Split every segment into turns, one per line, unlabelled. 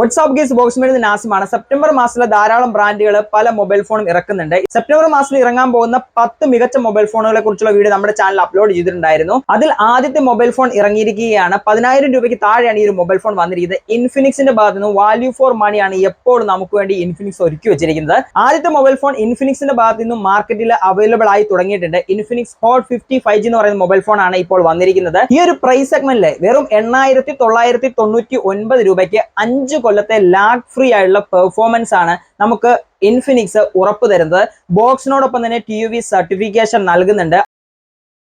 WhatsApp guys box made നാസിമാണ് September മാസത്തിലെ ധാരാളം ബ്രാൻഡുകൾ പല മൊബൈൽ ഫോണും ഇറക്കുന്നുണ്ട്. സെപ്റ്റംബർ മാസത്തിൽ ഇറങ്ങാൻ പോകുന്ന പത്ത് മികച്ച മൊബൈൽ ഫോണുകളെ കുറിച്ചുള്ള വീഡിയോ നമ്മുടെ ചാനൽ അപ്ലോഡ് ചെയ്തിട്ടുണ്ടായിരുന്നു. അതിൽ ആദ്യത്തെ മൊബൈൽ ഫോൺ ഇറങ്ങിയിരിക്കുകയാണ്. പതിനായിരം രൂപയ്ക്ക് താഴെയാണ് ഈ ഒരു മൊബൈൽ ഫോൺ വന്നിരിക്കുന്നത്. ഇൻഫിനിക്സിന്റെ ഭാഗത്ത് നിന്ന് വാല്യൂ ഫോർ മണിയാണ് എപ്പോൾ നമുക്ക് വേണ്ടി ഇൻഫിനിക്സ് ഒരുക്കി വെച്ചിരിക്കുന്നത്. ആദ്യത്തെ മൊബൈൽ ഫോൺ ഇൻഫിനിക്സിന്റെ ഭാഗത്ത് നിന്നും മാർക്കറ്റിൽ അവൈലബിൾ ആയി തുടങ്ങിയിട്ടുണ്ട്. Infinix hot fifty five G എന്ന് പറയുന്ന മൊബൈൽ ഫോൺ ആണ് ഇപ്പോൾ വന്നിരിക്കുന്നത്. ഈ ഒരു പ്രൈസ് സെഗ്മെന്റിൽ വെറും എണ്ണായിരത്തി തൊള്ളായിരത്തി തൊണ്ണൂറ്റി ഒൻപത് രൂപയ്ക്ക് അഞ്ച് കൊല്ലത്തെ ലാഗ് ഫ്രീ ആയിട്ടുള്ള പെർഫോമൻസ് ആണ് നമുക്ക് ഇൻഫിനിക്സ് ഉറപ്പ് തരുന്നത്. ബോക്സിനോടൊപ്പം തന്നെ ടി യു വി സർട്ടിഫിക്കേഷൻ നൽകുന്നുണ്ട്.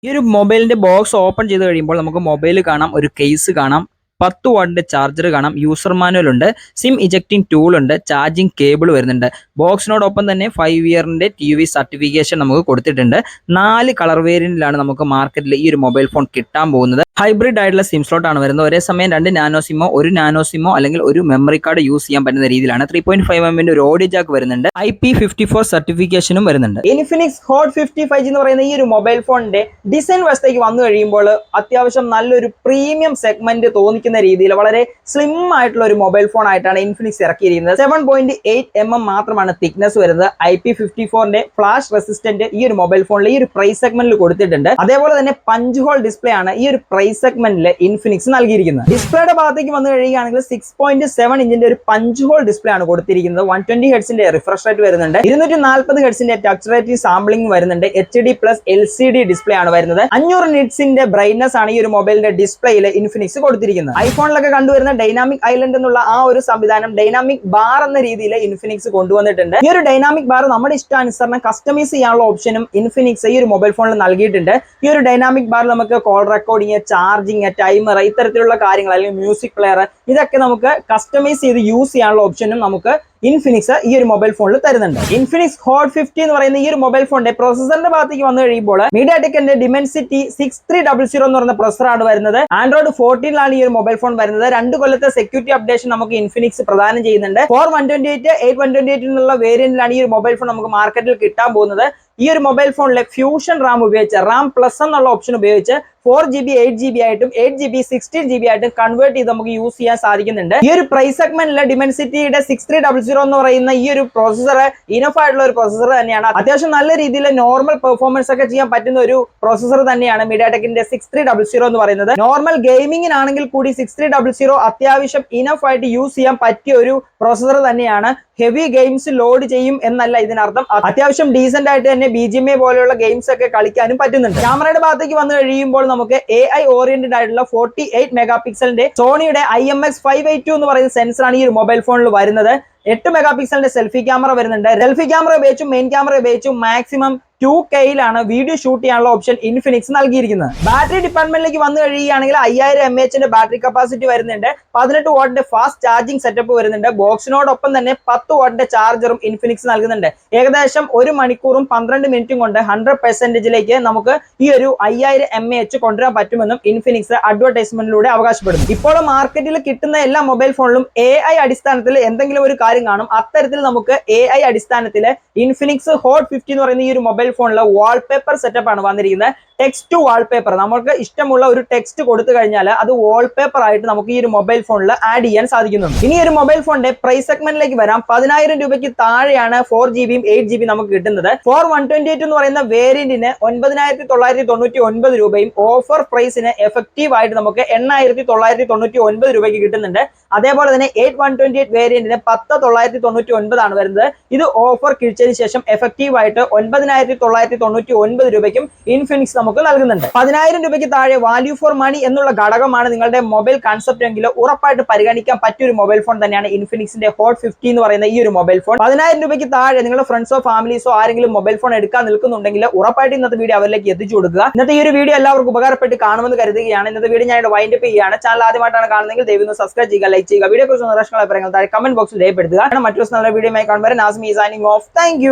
ഈ ഒരു മൊബൈലിന്റെ ബോക്സ് ഓപ്പൺ ചെയ്ത് കഴിയുമ്പോൾ നമുക്ക് മൊബൈൽ കാണാം ഒരു കേസ് കാണാം പത്ത് വാട്ടിന്റെ ചാർജർ കാണാം യൂസർ മാനുവൽ ഉണ്ട് സിം ഇജക്റ്റിംഗ് ടൂൾ ഉണ്ട് ചാർജിങ് കേബിൾ വരുന്നുണ്ട്. ബോക്സിനോടൊപ്പം തന്നെ ഫൈവ് ഇയറിന്റെ ടി വി സർട്ടിഫിക്കേഷൻ നമുക്ക് കൊടുത്തിട്ടുണ്ട്. നാല് കളർ വേരിയന്റിലാണ് നമുക്ക് മാർക്കറ്റിൽ ഈ ഒരു മൊബൈൽ ഫോൺ കിട്ടാൻ പോകുന്നത്. ഹൈബ്രിഡ് ആയിട്ടുള്ള സിം സ്ലോട്ട് ആണ് വരുന്നത്. ഒരേ സമയം രണ്ട് നാനോ സിമോ ഒരു നാനോ സിമോ അല്ലെങ്കിൽ ഒരു മെമ്മറി കാർഡ് യൂസ് ചെയ്യാൻ പറ്റുന്ന രീതിയിലാണ്. ത്രീ പോയിന്റ് ഫൈവ് എമ്മിന്റെ ഒരു ഓഡിയോ ജാക്ക് വരുന്നുണ്ട്. ഐ പി ഫിഫ്റ്റി ഫോർ സർട്ടിഫിക്കേഷനും വരുന്നുണ്ട് ഇൻഫിനിക്സ് ഹോട്ട് ഫിഫ്റ്റി ഫൈവ് എന്ന് പറയുന്ന ഈ ഒരു മൊബൈൽ ഫോണിന്റെ ഡിസൈൻ വശത്തേക്ക് വന്നു കഴിയുമ്പോൾ അത്യാവശ്യം നല്ലൊരു പ്രീമിയം സെഗ്മെന്റ് തോന്നിക്കുന്ന രീതിയിൽ വളരെ സ്ലിം ആയിട്ടുള്ള ഒരു മൊബൈൽ ഫോൺ ആയിട്ടാണ് Infinix ഇറക്കിയിരിക്കുന്നത്. Seven point eight M M മാത്രമാണ് തിക്നെസ് വരുന്നത്. ഐ പി ഫിഫ്റ്റി ഫോറിന്റെ ഫ്ലാഷ് റെസിസ്റ്റന്റ് ഈ ഒരു മൊബൈൽ ഫോണിൽ ഈ ഒരു പ്രൈസ് സെഗ്മെന്റിൽ കൊടുത്തിട്ടുണ്ട്. അതേപോലെ തന്നെ പഞ്ച് ഹോൾ ഡിസ്പ്ലേ ആണ് ഈ ഒരു പ്രൈസ് സെഗ്മെന്റിൽ ഇൻഫിനിക്സ് നൽകിയിരിക്കുന്നത്. ഡിസ്പ്ലേയുടെ ഭാഗത്തേക്ക് വന്നു കഴിയുകയാണെങ്കിൽ സിക്സ് പോയിന്റ് സെവൻ ഇഞ്ചിന്റെ ഒരു പഞ്ച് ഹോൾ ഡിസ്പ്ലേ ആണ് കൊടുത്തിരിക്കുന്നത്. വൺ ട്വന്റി ഹെഡ്സിന്റെ റിഫ്രഷ് റേറ്റ് വരുന്നുണ്ട്. ഇരുന്നൂറ്റി നാൽപ്പത് ഹെഡ്സിന്റെ ടച്ച് റേറ്റ് സാമ്പിളിംഗ് വരുന്നുണ്ട്. H D plus L C D display ആണ് വരുന്നത്. അഞ്ഞൂറ് നിറ്റ്സിന്റെ ബ്രൈറ്റ്നസ് ആണ് ഈ ഒരു മൊബൈലിന്റെ ഡിസ്പ്ലേയിൽ ഇൻഫിനിക്സ് കൊടുത്തിരിക്കുന്നത്. ഐഫോണിലൊക്കെ കണ്ടുവരുന്ന ഡൈനാമിക് ഐലൻഡ് എന്നുള്ള ആ ഒരു സംവിധാനം ഡൈനാമിക് ബാർ എന്ന രീതിയിൽ ഇൻഫിനിക്സ് കൊണ്ടുവന്നിട്ടുണ്ട്. ഈ ഒരു ഡൈനാമിക് ബാർ നമ്മുടെ ഇഷ്ടാനുസരണം കസ്റ്റമൈസ് ചെയ്യാനുള്ള ഓപ്ഷനും ഇൻഫിനിക്സ് ഈ ഒരു മൊബൈൽ ഫോണിൽ നൽകിയിട്ടുണ്ട്. ഈ ഒരു ഡൈനാമിക് ബാറിൽ നമുക്ക് കോൾ റെക്കോർഡിങ് ചാർജിങ് ടൈമർ ഇത്തരത്തിലുള്ള കാര്യങ്ങൾ അല്ലെങ്കിൽ മ്യൂസിക് പ്ലെയർ ഇതൊക്കെ നമുക്ക് കസ്റ്റമൈസ് ചെയ്ത് യൂസ് ചെയ്യാനുള്ള ഓപ്ഷനും നമുക്ക് ഇൻഫിനിക്സ് ഈ ഒരു മൊബൈൽ ഫോണിൽ തരുന്നുണ്ട്. ഇൻഫിനിക്സ് ഹോട്ട് ഫിഫ്റ്റി എന്ന് പറയുന്ന ഈ ഒരു മൊബൈൽ ഫോണിന്റെ പ്രോസസറിന്റെ ഭാഗത്തേക്ക് വന്നു കഴിയുമ്പോൾ media ടെക്കിന്റെ Dimensity six three double zero എന്ന് പറയുന്ന പ്രൊസറാണ് വരുന്നത്. ആൻഡ്രോയിഡ് ഫോർട്ടീനിലാണ് ഈ ഒരു മൊബൈൽ ഫോൺ വരുന്നത്. രണ്ട് കൊല്ലത്തെ സെക്യൂരിറ്റി അപ്ഡേഷൻ നമുക്ക് ഇൻഫിനിക്സ് പ്രദാനം ചെയ്യുന്നുണ്ട്. Four one twenty eight eight one twenty eight എന്നുള്ള വേരിയന്റിലാണ് ഈ ഒരു മൊബൈൽ ഫോൺ നമുക്ക് മാർക്കറ്റിൽ കിട്ടാൻ പോകുന്നത്. ഈ ഒരു മൊബൈൽ ഫോണിലെ ഫ്യൂഷൻ റാം ഉപയോഗിച്ച് റാം പ്ലസ് എന്നുള്ള ഓപ്ഷൻ ഉപയോഗിച്ച് four G B eight G B ആയിട്ടും eight G B sixteen G B ആയിട്ടും കൺവേർട്ട് ചെയ്ത് നമുക്ക് യൂസ് ചെയ്യാൻ സാധിക്കുന്നുണ്ട്. ഈ ഒരു പ്രൈസ് സെഗ്മെന്റിലെ ഡിമെൻസിറ്റിയുടെ സിക്സ് ത്രീ ഡബിൾ സീറോ എന്ന് പറയുന്ന ഈ ഒരു പ്രോസസർ ഇനഫ് ആയിട്ടുള്ള ഒരു പ്രോസസർ തന്നെയാണ്. അത്യാവശ്യം നല്ല രീതിയിൽ നോർമൽ പെർഫോമൻസ് ഒക്കെ ചെയ്യാൻ പറ്റുന്ന ഒരു പ്രോസസർ തന്നെയാണ് മീഡിയ ടെക്കിന്റെ സിക്സ് ത്രീ ഡബിൾ സീറോ എന്ന് പറയുന്നത്. നോർമൽ ഗെയിമിങ്ങിനാണെങ്കിൽ കൂടി സിക്സ് ത്രീ ഡബിൾ സീറോ അത്യാവശ്യം ഇനഫ് ആയിട്ട് യൂസ് ചെയ്യാൻ പറ്റിയ ഒരു പ്രോസസർ തന്നെയാണ്. ഹെവി ഗെയിംസ് ലോഡ് ചെയ്യും എന്നല്ല ഇതിനർത്ഥം. അത്യാവശ്യം ഡീസെന്റ് ആയിട്ട് തന്നെ ബി ജി എം എ പോലെയുള്ള ഗെയിംസ് ഒക്കെ കളിക്കാനും പറ്റുന്നുണ്ട്. ക്യാമറയുടെ ഭാഗത്തേക്ക് വന്നു കഴിയുമ്പോൾ നമുക്ക് എ ഐ ഓറിയന്റഡ് ആയിട്ടുള്ള ഫോർട്ടി എയ്റ്റ് മെഗാ പിക്സലിന്റെ സോണിയുടെ I M X five eight two എന്ന് പറയുന്ന സെൻസറാണ് ഈ ഒരു മൊബൈൽ ഫോണിൽ വരുന്നത്. എട്ട് മെഗാ പിക്സലിന്റെ സെൽഫി ക്യാമറ വരുന്നുണ്ട്. സെൽഫി ക്യാമറ ഉപയോഗിച്ചും മെയിൻ ക്യാമറ ഉപയോഗിച്ചും മാക്സിമം ടു കെയിലാണ് വീഡിയോ ഷൂട്ട് ചെയ്യാനുള്ള ഓപ്ഷൻ ഇൻഫിനിക്സ് നൽകിയിരിക്കുന്നത്. ബാറ്ററി ഡിപ്പാർട്ട്മെന്റിലേക്ക് വന്നു കഴിയുകയാണെങ്കിൽ അയ്യായിരം എം എച്ചിന്റെ ബാറ്ററി കപ്പാസിറ്റി വരുന്നുണ്ട്. പതിനെട്ട് വാട്ടിന്റെ ഫാസ്റ്റ് ചാർജിംഗ് സെറ്റപ്പ് വരുന്നുണ്ട്. ബോക്സിനോടൊപ്പം തന്നെ പത്ത് വാട്ടിന്റെ ചാർജറും ഇൻഫിനിക്സ് നൽകുന്നുണ്ട്. ഏകദേശം ഒരു മണിക്കൂറും പന്ത്രണ്ട് മിനിറ്റും കൊണ്ട് ഹൺഡ്രഡ് പെർസെന്റേജിലേക്ക് നമുക്ക് ഈ ഒരു അയ്യായിരം എം എച്ച് കൊണ്ടുവരാൻ പറ്റുമെന്നും ഇൻഫിനിക്സ് അഡ്വർടൈസ്മെന്റിലൂടെ അവകാശപ്പെടുന്നു. ഇപ്പോൾ മാർക്കറ്റിൽ കിട്ടുന്ന എല്ലാ മൊബൈൽ ഫോണിലും എ ഐ അടിസ്ഥാനത്തിൽ എന്തെങ്കിലും ഒരു കാര്യം കാണും. അത്തരത്തിൽ നമുക്ക് എ ഐ അടിസ്ഥാനത്തിൽ ഇൻഫിനിക്സ് ഹോട്ട് ഫിഫ്റ്റി എന്ന് പറയുന്ന ഈ ഒരു മൊബൈൽ ഫോണിലെ വാൾപേപ്പർ സെറ്റപ്പ് ആണ് വന്നിരിക്കുന്നത് ടെക്സ്റ്റ് വാൾപേപ്പർ നമുക്ക് ഇഷ്ടമുള്ള ഒരു ടെക്സ്റ്റ് കൊടുത്തു കഴിഞ്ഞാൽ അത് വാൾപേപ്പർ ആയിട്ട് നമുക്ക് ഈ ഒരു മൊബൈൽ ഫോണിൽ ആഡ് ചെയ്യാൻ സാധിക്കുന്നുണ്ട്. ഇനി ഒരു മൊബൈൽ ഫോണിന്റെ പ്രൈസ് സെഗ്മെന്റിലേക്ക് വരാം. പതിനായിരം രൂപയ്ക്ക് താഴെയാണ് ഫോർ ജി ബിയും എയ്റ്റ് ജി ബി നമുക്ക് കിട്ടുന്നത്. ഫോർ വൺ ട്വന്റി എയ്റ്റ് എന്ന് പറയുന്ന വേരിയന്റിന് ഒൻപതിനായിരത്തി തൊള്ളായിരത്തി തൊണ്ണൂറ്റി ഒൻപത് രൂപയും ഓഫർ പ്രൈസിന് എഫക്റ്റീവ് ആയിട്ട് നമുക്ക് എണ്ണായിരത്തി തൊള്ളായിരത്തി തൊണ്ണൂറ്റി ഒൻപത് രൂപയ്ക്ക് കിട്ടുന്നുണ്ട്. അതേപോലെ തന്നെ എയ്റ്റ് വൺ ട്വന്റി എയ്റ്റ് വേരിയന്റിന് പത്ത് തൊള്ളായിരത്തി തൊണ്ണൂറ്റി ഒൻപതാണ് വരുന്നത്. ഇത് ഓഫർ കിഴിച്ചതിന് ശേഷം എഫക്റ്റീവ് ആയിട്ട് ഒൻപതിനായിരത്തി തൊള്ളായിരത്തി തൊണ്ണൂറ്റി ഒൻപത് രൂപയ്ക്കും ഇൻഫിനിക്സ് നമുക്ക് നൽകുന്നുണ്ട്. പതിനായിരം രൂപയ്ക്ക് താഴെ വാല്യൂ ഫോർ മണി എന്നുള്ള ഘടകമാണ് നിങ്ങളുടെ മൊബൈൽ കൺസെപ്റ്റ് എങ്കിൽ ഉറപ്പായിട്ട് പരിഗണിക്കാൻ പറ്റിയ ഒരു മൊബൈൽ ഫോൺ തന്നെയാണ് ഇൻഫിനിക്സിന്റെ ഹോട്ട് ഫിഫ്റ്റി എന്ന് പറയുന്ന ഈ ഒരു മൊബൈൽ ഫോൺ പതിനായിരം രൂപയ്ക്ക് താഴെ നിങ്ങളുടെ ഫ്രണ്ട്സോ ഫാമിലീസോ ആരെങ്കിലും മൊബൈൽ ഫോൺ എടുക്കാൻ നിൽക്കുന്നുണ്ടെങ്കിൽ ഉറപ്പായിട്ട് ഇന്നത്തെ വീഡിയോ അവരിലേക്ക് എത്തിച്ചു കൊടുക്കുക. ഇന്നത്തെ ഈ ഒരു വീഡിയോ എല്ലാവർക്കും ഉപകാരപ്പെട്ട് കാണുമെന്ന് കരുതുകയാണ്. ഇന്നത്തെ വീഡിയോ ഞാൻ വൈൻഡ് അപ്പ് ചെയ്യുകയാണ്. ചാനൽ ആദ്യമായിട്ടാണ് കാണുന്നതെങ്കിൽ ദയവ് സബ്സ്ക്രൈബ് ചെയ്യുക ലൈക്ക് ചെയ്യുക. വീഡിയോ കുറിച്ച് നിർദ്ദേശങ്ങൾ അഭിപ്രായങ്ങൾ താഴെ കമന്റ് ബോക്സിൽ രേഖപ്പെടുത്തുക. മറ്റൊരു നല്ല വീഡിയോ കാണുമ്പോൾ നാസ്മി സൈനിങ് ഓഫ്. താങ്ക്